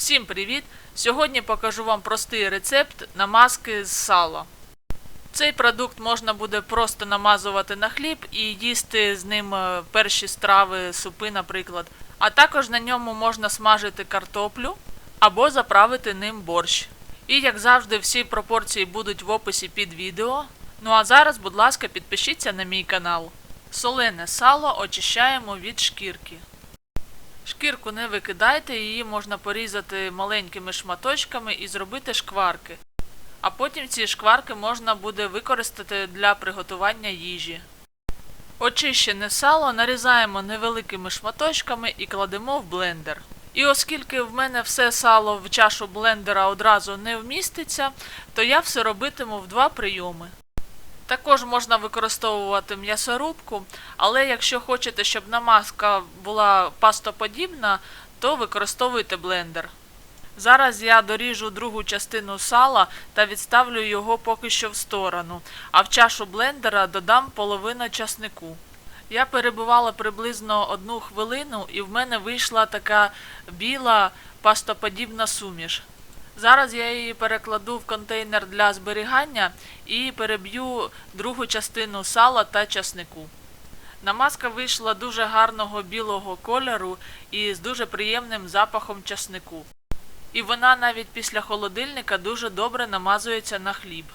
Всім привіт! Сьогодні покажу вам простий рецепт намазки з сала. Цей продукт можна буде просто намазувати на хліб і їсти з ним е, перші страви, супи, наприклад. А також на ньому можна смажити картоплю або заправити ним борщ. І як завжди, всі пропорції будуть в описі під відео. Ну а зараз, будь ласка, підпишіться на мій канал. Солене сало очищаємо від шкірки. Шкірку не викидайте, її можна порізати маленькими шматочками і зробити шкварки. А потім ці шкварки можна буде використати для приготування їжі. Очищене сало нарізаємо невеликими шматочками і кладемо в блендер. І оскільки в мене все сало в чашу блендера одразу не вміститься, то я все робитиму в два прийоми. Також можна використовувати м'ясорубку, але якщо хочете, щоб намазка була пастоподібна, то використовуйте блендер. Зараз я доріжу другу частину сала та відставлю його поки що в сторону, а в чашу блендера додам половину часнику. Я перебувала приблизно одну хвилину і в мене вийшла така біла пастоподібна суміш. Зараз я її перекладу в контейнер для зберігання і переб'ю другу частину сала та часнику. Намазка вийшла дуже гарного білого кольору і з дуже приємним запахом часнику. І вона навіть після холодильника дуже добре намазується на хліб.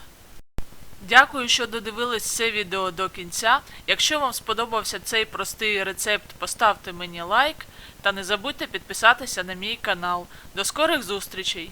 Дякую, що додивились це відео до кінця. Якщо вам сподобався цей простий рецепт, поставте мені лайк та не забудьте підписатися на мій канал. До скорих зустрічей!